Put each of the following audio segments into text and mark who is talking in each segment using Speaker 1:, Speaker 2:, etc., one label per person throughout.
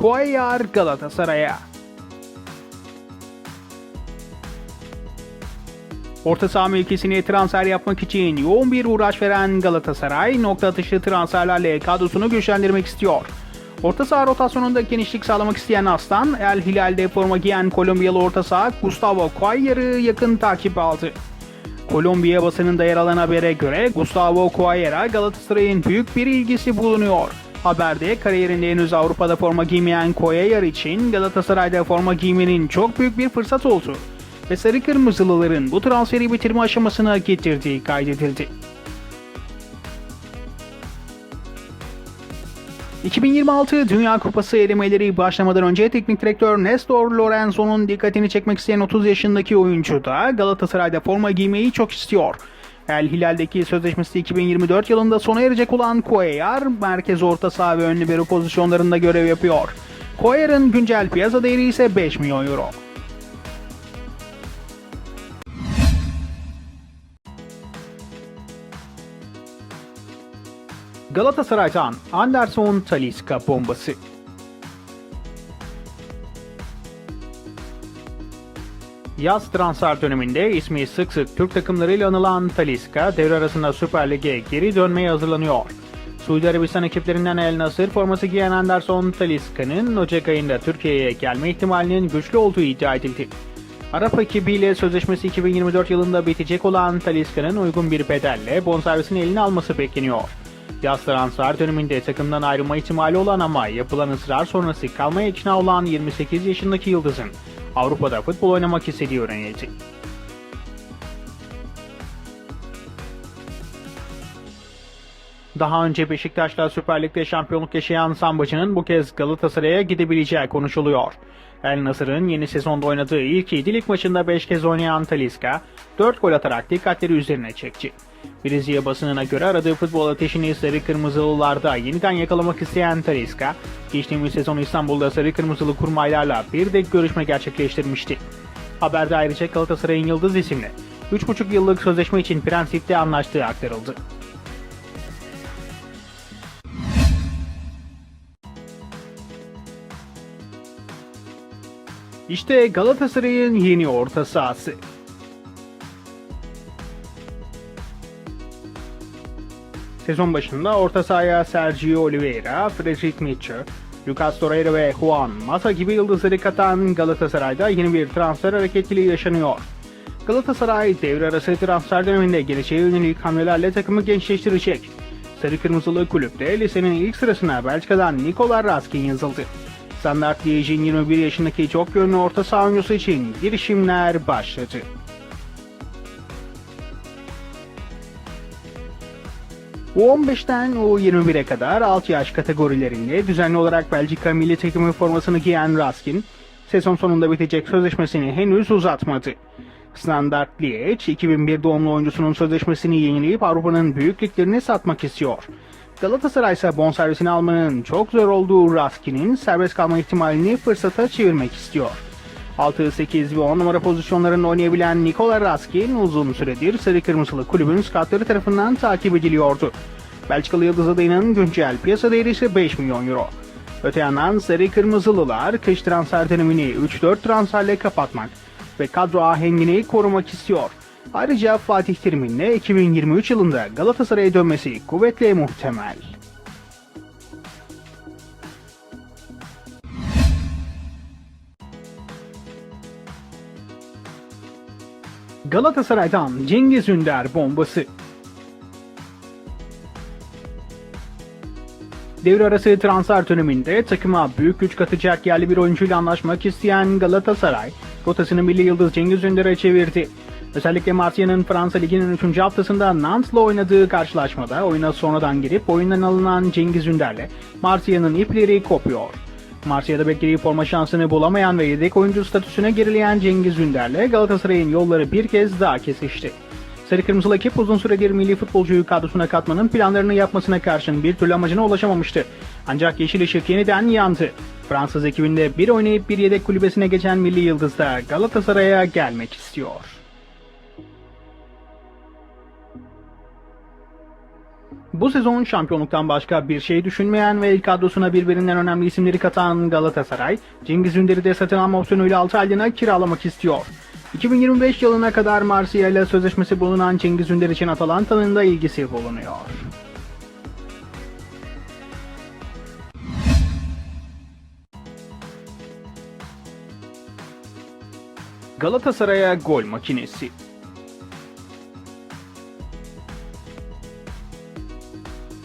Speaker 1: Cuellar Galatasaray'a. Orta saha mevkisine transfer yapmak için yoğun bir uğraş veren Galatasaray nokta atışı transferlerle kadrosunu güçlendirmek istiyor. Orta saha rotasyonunda genişlik sağlamak isteyen Aslan, El Hilal'de forma giyen Kolombiyalı orta saha Gustavo Cuellar'ı yakın takip aldı. Kolombiya basınında yer alan habere göre Gustavo Cuellar'a Galatasaray'ın büyük bir ilgisi bulunuyor. Haberde kariyerinde henüz Avrupa'da forma giymeyen Cuellar için Galatasaray'da forma giymenin çok büyük bir fırsat oldu. Ve Sarı Kırmızılıların bu transferi bitirme aşamasına getirdiği kaydedildi. 2026 Dünya Kupası elemeleri başlamadan önce teknik direktör Nestor Lorenzo'nun dikkatini çekmek isteyen 30 yaşındaki oyuncu da Galatasaray'da forma giymeyi çok istiyor. El Hilal'deki sözleşmesi 2024 yılında sona erecek olan Cuellar, merkez orta saha ve ön libero pozisyonlarında görev yapıyor. Cuellar'ın güncel piyasa değeri ise 5 milyon euro. Galatasaray'dan Anderson Talisca bombası. Yaz transfer döneminde ismi sık sık Türk takımlarıyla anılan Talisca devre arasında Süper Lig'e geri dönmeye hazırlanıyor. Suudi Arabistan ekiplerinden El Nasır forması giyen Anderson Talisca'nın Ocak ayında Türkiye'ye gelme ihtimalinin güçlü olduğu iddia edildi. Arap ekibiyle sözleşmesi 2024 yılında bitecek olan Talisca'nın uygun bir bedelle bonservisini eline alması bekleniyor. Yaz transfer döneminde takımdan ayrılma ihtimali olan ama yapılan ısrar sonrası kalmaya ikna olan 28 yaşındaki Yıldız'ın Avrupa'da futbol oynamak istediği öğrenildi. Daha önce Beşiktaş'la Süper Lig'de şampiyonluk yaşayan Sambacı'nın bu kez Galatasaray'a gidebileceği konuşuluyor. El Nasır'ın yeni sezonda oynadığı ilk 7 lig maçında 5 kez oynayan Talisca, 4 gol atarak dikkatleri üzerine çekti. Brezilya basınına göre aradığı futbol ateşini Sarı Kırmızılılarda yeniden yakalamak isteyen Talisca, geçtiğimiz sezon İstanbul'da Sarı Kırmızılı kurmaylarla bir de görüşme gerçekleştirmişti. Haberde ayrıca Galatasaray'ın Yıldız isimli 3,5 yıllık sözleşme için prensipte anlaştığı aktarıldı. İşte Galatasaray'ın yeni orta sahası. Sezon başında orta sahaya Sergio Oliveira, Frederic Mitchell, Lucas Torreira ve Juan Mata gibi yıldızları katan Galatasaray'da yeni bir transfer hareketliliği yaşanıyor. Galatasaray devre arası transfer döneminde geleceğe yönelik hamlelerle takımı gençleştirecek. Sarı Kırmızılı kulüpte lisenin ilk sırasına Belçika'dan Nikola Raskin yazıldı. Standart Liège'in 21 yaşındaki çok yönlü orta saha oyuncusu için girişimler başladı. U15'ten U21'e kadar alt yaş kategorilerinde düzenli olarak Belçika milli takımı formasını giyen Raskin, sezon sonunda bitecek sözleşmesini henüz uzatmadı. Standart Liège, 2001 doğumlu oyuncusunun sözleşmesini yenileyip Avrupa'nın büyük satmak istiyor. Galatasaray ise bonservisini almanın çok zor olduğu Raskin'in serbest kalma ihtimalini fırsata çevirmek istiyor. 6, 8 ve 10 numara pozisyonlarında oynayabilen Nikola Raskin uzun süredir Sarı Kırmızılı kulübün skatları tarafından takip ediliyordu. Belçikalı Yıldız adayının güncel piyasa değeri ise 5 milyon euro. Öte yandan Sarı Kırmızılılar kış transfer dönemini 3-4 transferle kapatmak ve kadro ahengini korumak istiyor. Ayrıca Fatih Terim'in de 2023 yılında Galatasaray'a dönmesi kuvvetle muhtemel. Galatasaray'dan Cengiz Ünder bombası. Devre arası transfer döneminde takıma büyük güç katacak yerli bir oyuncuyla anlaşmak isteyen Galatasaray, rotasını milli yıldız Cengiz Ünder'e çevirdi. Özellikle Marsilya'nın Fransa Ligi'nin 3. haftasında Nantes'la oynadığı karşılaşmada oyuna sonradan girip oyundan alınan Cengiz Ünder'le Marsilya'nın ipleri kopuyor. Marsilya'da beklediği forma şansını bulamayan ve yedek oyuncu statüsüne gerileyen Cengiz Ünder'le Galatasaray'ın yolları bir kez daha kesişti. Sarı Kırmızılı ekip uzun süredir milli futbolcuyu kadrosuna katmanın planlarını yapmasına karşın bir türlü amacına ulaşamamıştı. Ancak yeşil ışık yeniden yandı. Fransız ekibinde bir oynayıp bir yedek kulübesine geçen milli yıldız da Galatasaray'a gelmek istiyor. Bu sezon şampiyonluktan başka bir şey düşünmeyen ve ilk kadrosuna birbirinden önemli isimleri katan Galatasaray, Cengiz Ünder'i de satın alma opsiyonuyla 6 aylığına kiralamak istiyor. 2025 yılına kadar Marsilya ile sözleşmesi bulunan Cengiz Ünder için Atalanta'nın da ilgisi bulunuyor. Galatasaray'a gol makinesi.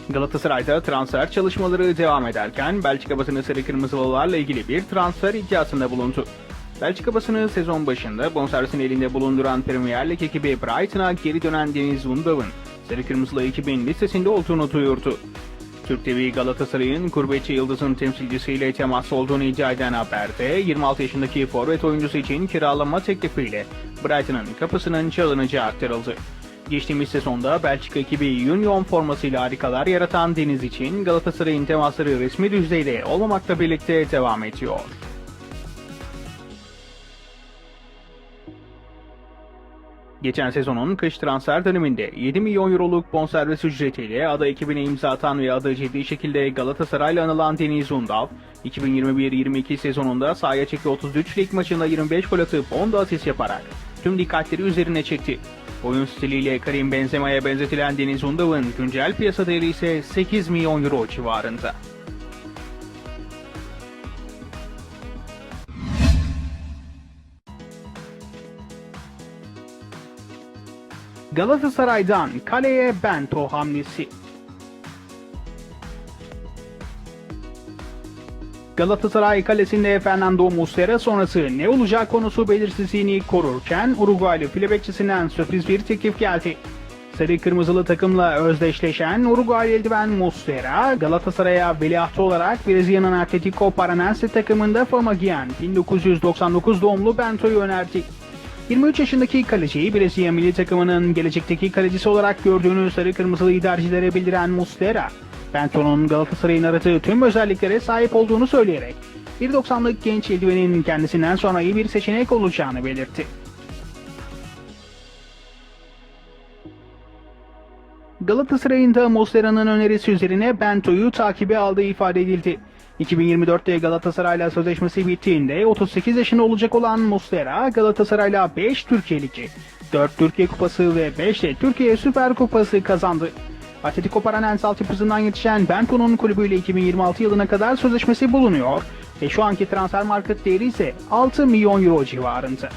Speaker 1: Galatasaray'da transfer çalışmaları devam ederken Belçika basını Sarı Kırmızılılarla ilgili bir transfer iddiasında bulundu. Belçika basını sezon başında bonservisini elinde bulunduran Premier Lig ekibi Brighton'a geri dönen Deniz Undav'ın Sarı Kırmızılı ekibin listesinde olduğunu duyurdu. Türk TV Galatasaray'ın Gurbetçi Yıldız'ın temsilcisiyle temas olduğunu iddia eden haberde 26 yaşındaki forvet oyuncusu için kiralama teklifiyle Brighton'ın kapısının çalınacağı aktarıldı. Geçtiğimiz sezonda Belçika ekibi Union formasıyla harikalar yaratan Deniz için Galatasaray'ın temasları resmi düzeyde olmamakla birlikte devam ediyor. Geçen sezonun kış transfer döneminde 7 milyon euroluk bonservis ücretiyle ada ekibine imza atan ve adı ciddi şekilde Galatasaray'la anılan Deniz Undav, 2021-22 sezonunda sahaya çıktı 33 lig maçında 25 gol atıp 10 da asist yaparak tüm dikkatleri üzerine çekti. Oyun stiliyle Karim Benzema'ya benzetilen Deniz Undav'ın güncel piyasa değeri ise 8 milyon euro civarında. Galatasaray'dan kaleye Bento hamlesi. Galatasaray kalesinde Fernando Muslera sonrası ne olacak konusu belirsizliğini korurken Uruguaylı file bekçisinden sürpriz bir teklif geldi. Sarı kırmızılı takımla özdeşleşen Uruguay eldiven Muslera, Galatasaray'a veliahtı olarak Brezilya'nın Atletico Paranense takımında forma giyen 1999 doğumlu Bento'yu önerdi. 23 yaşındaki kaleciyi Brezilya milli takımının gelecekteki kalecisi olarak gördüğünü sarı kırmızılı idarecilere bildiren Muslera, Bento'nun Galatasaray'ın aradığı tüm özelliklere sahip olduğunu söyleyerek 1.90'lık genç eldivenin kendisinden sonra iyi bir seçenek olacağını belirtti. Galatasaray'ın da Muslera'nın önerisi üzerine Bento'yu takibe aldığı ifade edildi. 2024'te Galatasaray'la sözleşmesi bittiğinde 38 yaşında olacak olan Muslera Galatasaray'la 5 Türkiye Ligi, 4 Türkiye Kupası ve 5 de Türkiye Süper Kupası kazandı. Atletico Paranense altyapısından yetişen Bento'nun kulübüyle 2026 yılına kadar sözleşmesi bulunuyor ve şu anki transfer market değeri ise 6 milyon euro civarında.